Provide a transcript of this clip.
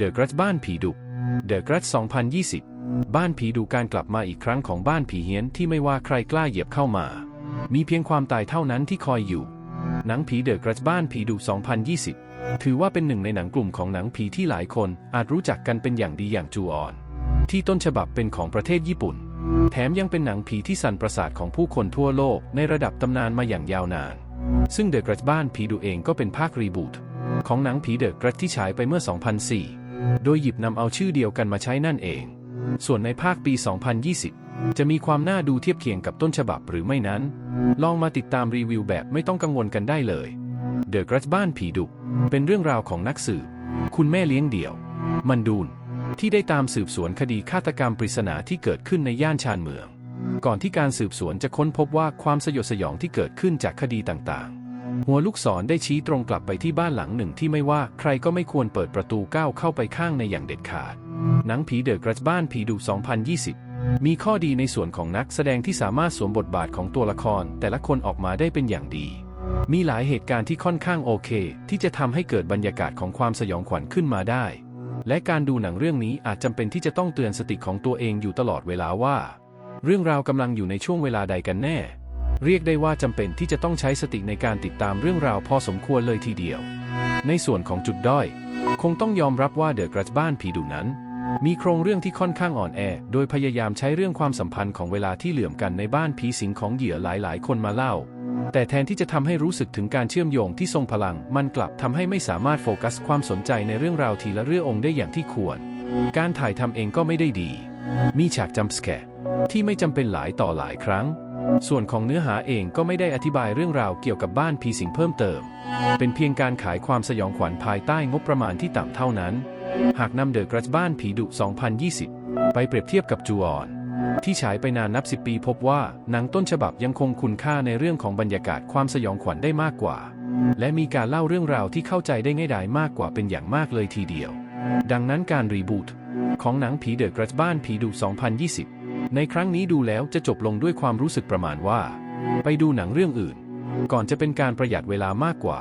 The Grudge บ้านผีดุ The Grudge 2020 บ้านผีดุการกลับมาอีกครั้งของบ้านผีเฮี้ยนที่ไม่ว่าใครกล้าเหยียบเข้ามา มีเพียงความตายเท่านั้นที่คอยอยู่ หนังผี The Grudge บ้านผีดุ2020 ถือว่าเป็นหนึ่งในหนังกลุ่มของหนังผีที่หลายคนอาจรู้จักกันเป็นอย่างดีอย่างจูออน ที่ต้นฉบับเป็นของประเทศญี่ปุ่น แถมยังเป็นหนังผีที่สั่นประสาทของผู้คนทั่วโลกในระดับตำนานมาอย่างยาวนาน ซึ่ง The Grudge บ้านผีดุเองก็เป็นภาครีบูทของหนังผี The Grudge ที่ฉายไปเมื่อ 2004 โดยหยิบนำเอาชื่อเดียวกันมาใช้นั่นเอง ส่วนในภาคปี 2020 จะมีความน่าดูเทียบเคียงกับต้นฉบับหรือไม่นั้น ลองมาติดตามรีวิวแบบไม่ต้องกังวลกันได้เลย The Grudge บ้านผีดุเป็นเรื่องราวของนักสืบคุณแม่เลี้ยงเดี่ยว มันดูนที่ได้ตามสืบสวนคดีฆาตกรรมปริศนาที่เกิดขึ้นในย่านชานเมือง ก่อนที่การสืบสวนจะค้นพบว่าความสยดสยองที่เกิดขึ้นจากคดีต่างๆ หัวลูกศรได้ชี้ตรงกลับไปที่บ้านหลังหนึ่งที่ไม่ว่าใครก็ไม่ควรเปิดประตูก้าวเข้าไปข้างในอย่างเด็ดขาด หนังผีเดอะกรับ้านผีดุ 2020 มีข้อดีในส่วนของนักแสดงที่สามารถสวมบทบาทของตัวละคร แต่ละคนออกมาได้เป็นอย่างดี มีหลายเหตุการณ์ที่ค่อนข้างโอเค ที่จะทำให้เกิดบรรยากาศของความสยองขวัญขึ้นมาได้ และการดูหนังเรื่องนี้อาจจำเป็นที่จะต้องเตือนสติของตัวเองอยู่ตลอดเวลาว่า เรื่องราวกำลังอยู่ในช่วงเวลาใดกันแน่ เรียกได้ว่าจำเป็นที่จะต้องใช้สติในการติดตามเรื่องราวพอสมควรเลยทีเดียว ในส่วนของจุดด้อย คงต้องยอมรับว่าเดอะกรับ้านผีดุนั้น มีโครงเรื่องที่ค่อนข้างอ่อนแอ โดยพยายามใช้เรื่องความสัมพันธ์ของเวลาที่เหลื่อมกันในบ้านผีสิงของเหยื่อหลาย ๆ คนมาเล่า แต่แทนที่จะทำให้รู้สึกถึงการเชื่อมโยงที่ทรงพลัง มันกลับทำให้ไม่สามารถโฟกัสความสนใจในเรื่องราวทีละเรื่ององค์ได้อย่างที่ควร การถ่ายทำเองก็ไม่ได้ดี มีฉากจัมป์สแกร์ที่ไม่จำเป็นหลายต่อหลายครั้ง ส่วนของเนื้อหาเองก็ไม่ได้อธิบายเรื่องราวเกี่ยวกับบ้านผีสิงเพิ่มเติม เป็นเพียงการขายความสยองขวัญภายใต้งบประมาณที่ต่ำเท่านั้น หากนำเดอะกรับ้านผีดุ 2020 ไปเปรียบเทียบกับจูออน ที่ฉายไปนานนับสิบปีพบว่าหนังต้นฉบับยังคงคุณค่าในเรื่องของบรรยากาศความสยองขวัญได้มากกว่า และมีการเล่าเรื่องราวที่เข้าใจได้ง่ายดายมากกว่าเป็นอย่างมากเลยทีเดียว ดังนั้นการรีบูทของหนังผีเดอะกรับ้านผีดุ 2020 ในครั้งนี้ดูแล้วจะจบลงด้วยความรู้สึกประมาณว่า ไปดูหนังเรื่องอื่น ก่อนจะเป็นการประหยัดเวลามากกว่า